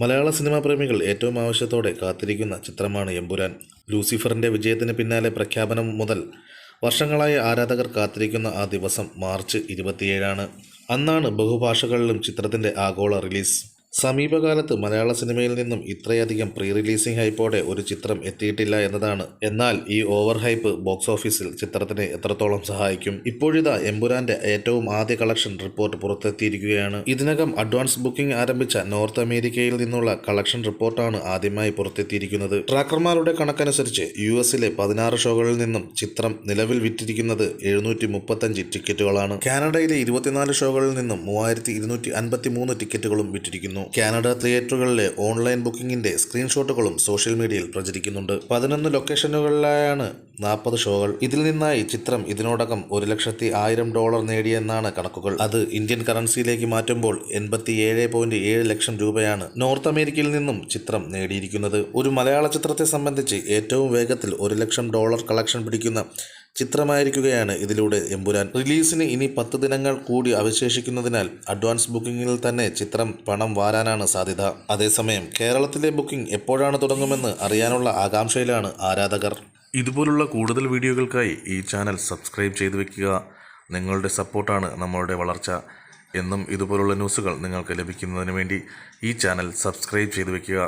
മലയാള cinema പ്രേമികൾ ഏറ്റവും ആവശ്യത്തോടെ കാത്തിരിക്കുന്ന ചിത്രമാണ് എമ്പുരാൻ. ലൂസിഫറിന്റെ വിജയത്തിന് പിന്നാലെ പ്രഖ്യാപനം മുതൽ വർഷങ്ങളായി ആരാധകർ കാത്തിരിക്കുന്ന ആ ദിവസം മാർച്ച് ഇരുപത്തിയേഴാണ്. അന്നാണ് ബഹുഭാഷകളിലും ചിത്രത്തിന്റെ ആഗോള റിലീസ്. സമീപകാലത്ത് മലയാള സിനിമയിൽ നിന്നും ഇത്രയധികം പ്രീ റിലീസിംഗ് ഹൈപ്പോടെ ഒരു ചിത്രം എത്തിയിട്ടില്ല എന്നതാണ്. എന്നാൽ ഈ ഓവർ ഹൈപ്പ് ബോക്സ് ഓഫീസിൽ ചിത്രത്തിനെ എത്രത്തോളം സഹായിക്കും? ഇപ്പോഴിതാ എമ്പുരാന്റെ ഏറ്റവും ആദ്യ കളക്ഷൻ റിപ്പോർട്ട് പുറത്തെത്തിയിരിക്കുകയാണ്. ഇതിനകം അഡ്വാൻസ് ബുക്കിംഗ് ആരംഭിച്ച നോർത്ത് അമേരിക്കയിൽ നിന്നുള്ള കളക്ഷൻ റിപ്പോർട്ടാണ് ആദ്യമായി പുറത്തെത്തിയിരിക്കുന്നത്. ട്രാക്കർമാരുടെ കണക്കനുസരിച്ച് യു എസിലെ പതിനാറ് ഷോകളിൽ നിന്നും ചിത്രം നിലവിൽ വിറ്റിരിക്കുന്നത് എഴുന്നൂറ്റി മുപ്പത്തഞ്ച് ടിക്കറ്റുകളാണ്. കാനഡയിലെ ഇരുപത്തിനാല് ഷോകളിൽ നിന്നും മൂവായിരത്തി ഇരുന്നൂറ്റി അൻപത്തി മൂന്ന് ടിക്കറ്റുകളും വിറ്റിരിക്കുന്നു. കാനഡ തിയേറ്ററുകളിലെ ഓൺലൈൻ ബുക്കിംഗിന്റെ സ്ക്രീൻഷോട്ടുകളും സോഷ്യൽ മീഡിയയിൽ പ്രചരിക്കുന്നുണ്ട്. പതിനൊന്ന് ലൊക്കേഷനുകളിലായാണ് നാൽപ്പത് ഷോകൾ. ഇതിൽ നിന്നായി ചിത്രം ഇതിനോടകം ഒരു ലക്ഷത്തി ആയിരം ഡോളർ നേടിയെന്നാണ് കണക്കുകൾ. അത് ഇന്ത്യൻ കറൻസിയിലേക്ക് മാറ്റുമ്പോൾ എൺപത്തി ഏഴ് പോയിന്റ് ഏഴ് ലക്ഷം രൂപയാണ് നോർത്ത് അമേരിക്കയിൽ നിന്നും ചിത്രം നേടിയിരിക്കുന്നത്. ഒരു മലയാള ചിത്രത്തെ സംബന്ധിച്ച് ഏറ്റവും വേഗത്തിൽ ഒരു ലക്ഷം ഡോളർ കളക്ഷൻ പിടിക്കുന്ന ചിത്രമായിരിക്കുകയാണ് ഇതിലൂടെ എമ്പുരാൻ. റിലീസിന് ഇനി പത്ത് ദിനങ്ങൾ കൂടി അവശേഷിക്കുന്നതിനാൽ അഡ്വാൻസ് ബുക്കിംഗിൽ തന്നെ ചിത്രം പണം വാരാനാണ് സാധ്യത. അതേസമയം കേരളത്തിലെ ബുക്കിംഗ് എപ്പോഴാണ് തുടങ്ങുമെന്ന് അറിയാനുള്ള ആകാംക്ഷയിലാണ് ആരാധകർ. ഇതുപോലുള്ള കൂടുതൽ വീഡിയോകൾക്കായി ഈ ചാനൽ സബ്സ്ക്രൈബ് ചെയ്തു വെക്കുക. നിങ്ങളുടെ സപ്പോർട്ടാണ് നമ്മളുടെ വളർച്ച. എന്നും ഇതുപോലുള്ള ന്യൂസുകൾ നിങ്ങൾക്ക് ലഭിക്കുന്നതിന് വേണ്ടി ഈ ചാനൽ സബ്സ്ക്രൈബ് ചെയ്തു വെക്കുക.